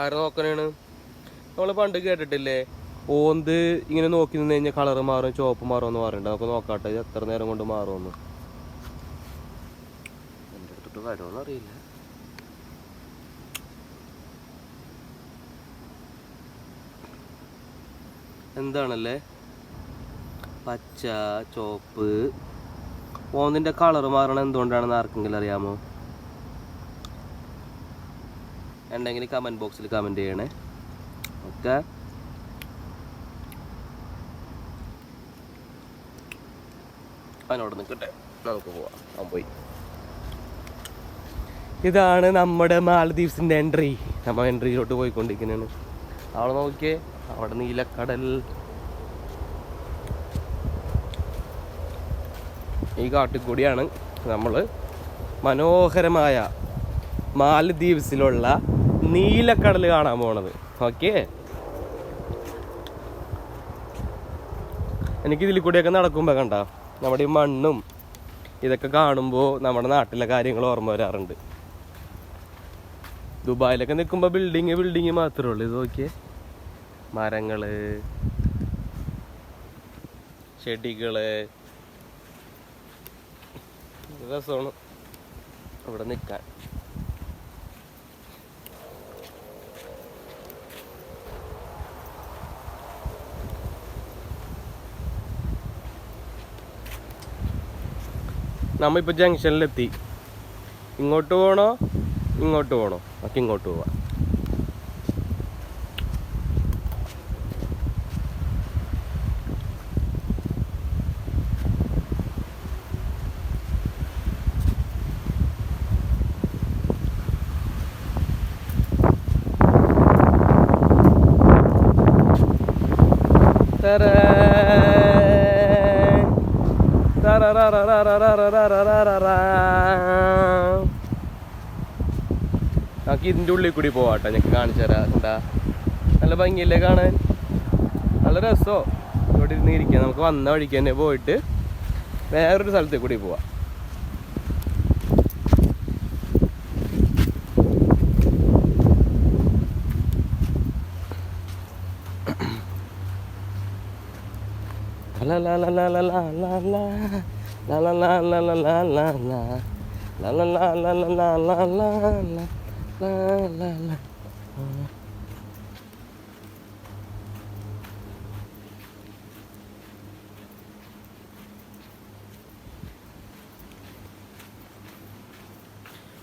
ആരെ നോക്കണേണ്? നമ്മൾ പണ്ട് കേട്ടിട്ടില്ലേ ഓന്ത് ഇങ്ങനെ നോക്കി നിന്ന് കഴിഞ്ഞാൽ കളറ് മാറും ചുവപ്പ് മാറും എന്ന് പറയണ്ട നമുക്ക് നോക്കാട്ടെ ഇത് എത്ര നേരം കൊണ്ട് മാറുമെന്ന്. എന്റെ അടുത്തോട്ട് വരുമെന്ന് അറിയില്ല. എന്താണല്ലേ? പച്ച ചുവപ്പ് ഓന്തിന്റെ കളറ് മാറണം എന്തുകൊണ്ടാണെന്ന് ആർക്കെങ്കിലും അറിയാമോ? ഉണ്ടെങ്കിൽ കമന്റ് ബോക്സിൽ കമന്റ് ചെയ്യണേ. ഓക്കെ അതിനോട് നിൽക്കട്ടെ. നമുക്ക് പോവാം. അവൻ പോയി. ഇതാണ് നമ്മുടെ മാലദ്വീപ്സിന്റെ എൻട്രി നമ്മൾ എൻട്രിയിലോട്ട് പോയിക്കൊണ്ടിരിക്കുന്നതാണ് അവിടെ നോക്കിയേ. അവിടെ നീലക്കടൽ. ഈ കാട്ടിൽ കൂടിയാണ് നമ്മൾ മനോഹരമായ മാലദ്വീപ്സിലുള്ള നീലക്കടൽ കാണാൻ പോണത്. ഓക്കെ എനിക്ക് ഇതിൽ കൂടിയൊക്കെ നടക്കുമ്പോൾ കണ്ട നമ്മുടെ ഈ മണ്ണും ഇതൊക്കെ കാണുമ്പോൾ നമ്മുടെ നാട്ടിലെ കാര്യങ്ങൾ ഓർമ്മ വരാറുണ്ട്. ദുബായിലൊക്കെ നിൽക്കുമ്പോൾ ബിൽഡിങ് ബിൽഡിങ് മാത്രമേ ഉള്ളൂ. ഇത് നോക്കിയേ. മരങ്ങൾ ചെടികൾ. രസമാണ് അവിടെ നിൽക്കാൻ. നമ്മ ഇപ്പോൾ ജംഗ്ഷനിലെത്തി. ഇങ്ങോട്ട് പോകണോ ഇങ്ങോട്ട് പോകണോ നമുക്ക് ഇങ്ങോട്ട് പോവാം. Ta-da! നമുക്ക് ഇതിന്റെ ഉള്ളിൽ കൂടി പോവാട്ടോ ഞങ്ങൾക്ക് കാണിച്ചു തരാം. എന്താ നല്ല ഭംഗിയല്ലേ കാണാൻ? നല്ല രസമോ ഇവിടെ ഇരുന്ന് ഇരിക്കാം. നമുക്ക് വന്ന വഴിക്ക് തന്നെ പോയിട്ട് വേറൊരു സ്ഥലത്തേക്ക് കൂടി പോവാം.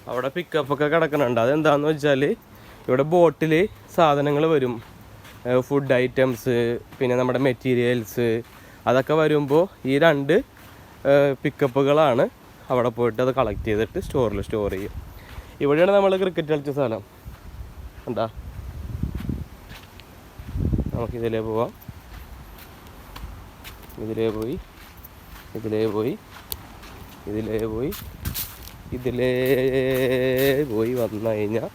അവിടെ പിക്കപ്പ് ഒക്കെ കിടക്കുന്നുണ്ട് അതെന്താന്ന് വെച്ചാൽ ഇവിടെ ബോട്ടിൽ സാധനങ്ങൾ വരും ഫുഡ് ഐറ്റംസ് പിന്നെ നമ്മുടെ മെറ്റീരിയൽസ് അതൊക്കെ വരുമ്പോൾ ഈ രണ്ട് പിക്കപ്പുകളാണ് അവിടെ പോയിട്ട് അത് കളക്ട് ചെയ്തിട്ട് സ്റ്റോറിൽ സ്റ്റോർ ചെയ്യും. ഇവിടെയാണ് നമ്മൾ ക്രിക്കറ്റ് കളിച്ച സ്ഥലം. എന്താ? നമുക്കിതിലേ പോവാം. ഇതിലേ പോയി ഇതിലേ പോയി ഇതിലേ പോയി ഇതിലേ പോയി വന്നു കഴിഞ്ഞാൽ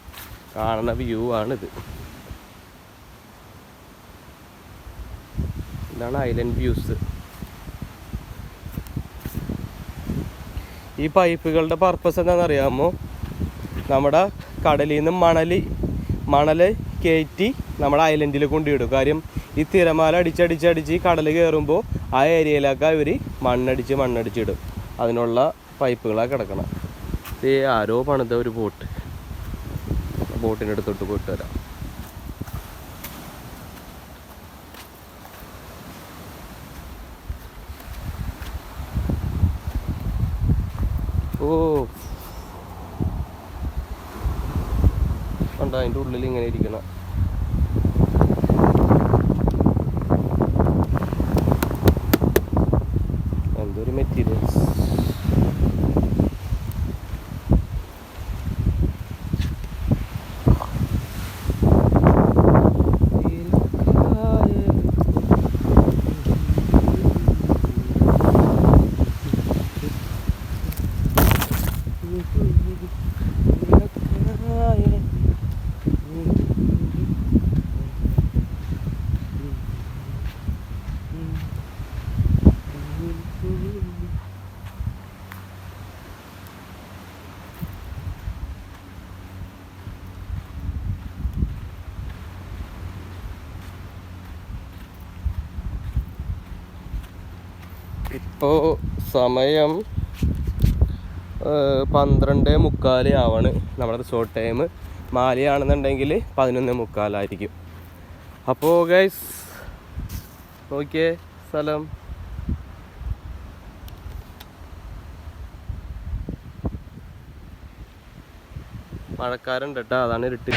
കാണുന്ന വ്യൂ ആണിത്. ഇതാണ് ഐലൻഡ് വ്യൂസ് ഈ പൈപ്പുകളുടെ പർപ്പസ് എന്താണെന്നറിയാമോ? നമ്മുടെ കടലിൽ നിന്ന് മണൽ മണൽ കയറ്റി നമ്മുടെ ഐലൻഡിൽ കൊണ്ടിടും കാര്യം ഈ തിരമാല അടിച്ചടിച്ചടിച്ച് ഈ കടൽ കയറുമ്പോൾ ആ ഏരിയയിലൊക്കെ ഇവർ മണ്ണടിച്ച് മണ്ണടിച്ചിടും അതിനുള്ള പൈപ്പുകളാണ് കിടക്കണം. ഇത് ആരോ പണിത ഒരു ബോട്ട് ബോട്ടിന്റെ അടുത്തോട്ട് പോയിട്ട് വരാം. കണ്ട അതിന്റെ ഉള്ളിൽ ഇങ്ങനെ ഇരിക്കണം. ഇപ്പോൾ സമയം പന്ത്രണ്ട് മുക്കാൽ ആവാണ്. നമ്മുടെ റിസോർട്ട് ടൈം മാലിയാണെന്നുണ്ടെങ്കിൽ പതിനൊന്ന് മുക്കാലായിരിക്കും. അപ്പോൾ ഗൈസ് നോക്കിയേ സ്ഥലം. മഴക്കാരുണ്ട് കേട്ടോ അതാണ് ഇരുട്ട്.